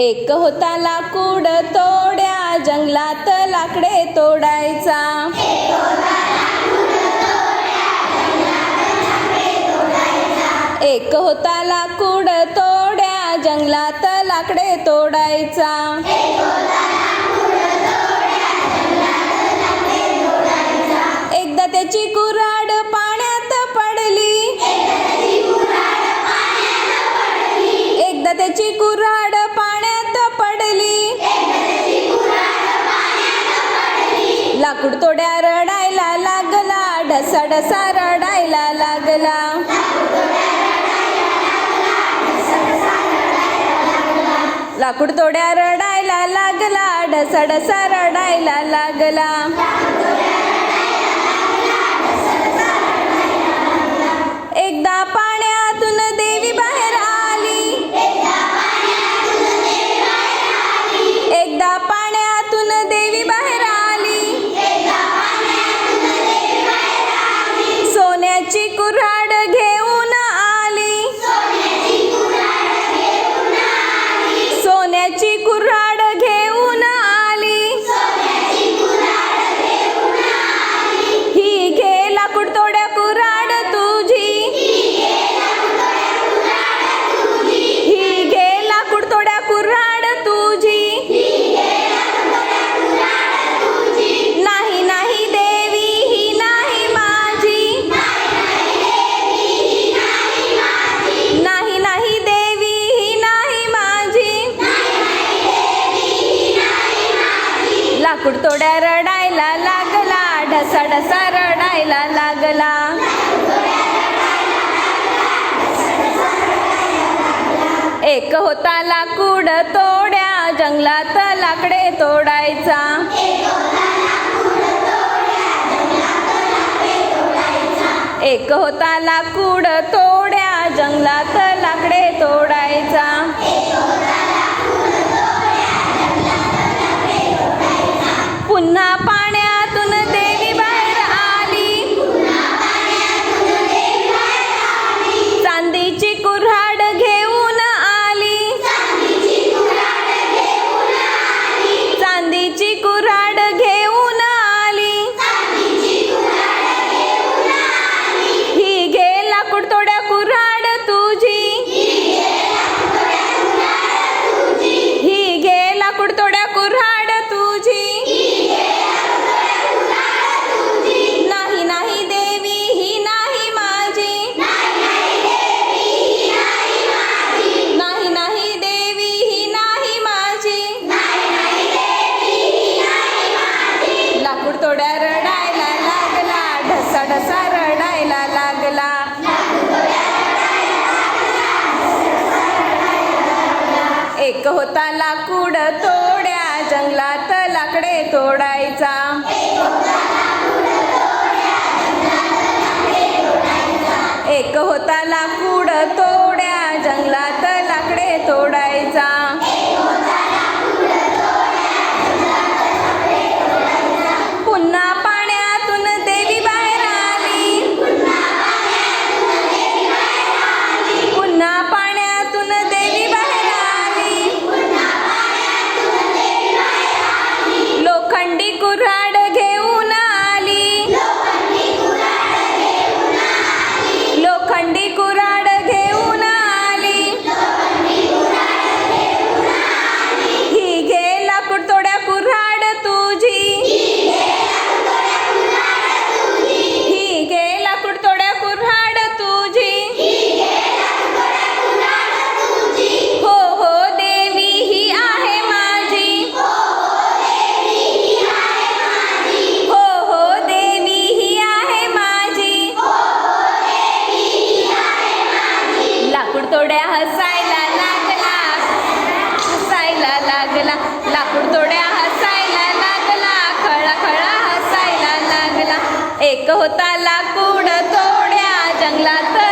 एक होता लाकूड तोड्या जंगलात लाकडे तोडायचा. एक होता लाकूड तोड्या जंगलात लाकडे तोडायचा. लाकूड तोड्या रडायला लागला डसा डसा रडायला लागला. लाकूड तोड्या रडायला लागला डसा डसा रडायला लागला. लाकूड तोड्या रडायला लागला ढसा ढसा रडायला लागला. एक होता लाकूड तोड्या जंगलात लाकडे तोडायचा. एक होता लाकूड तोड्या जंगलात लाकडे तोडायचा. होता लाकूड तोड्या जंगलात लाकडे तोडायचा. एक होता लाकूड तोड्या जंगलात लाकडे तोडा जंगलात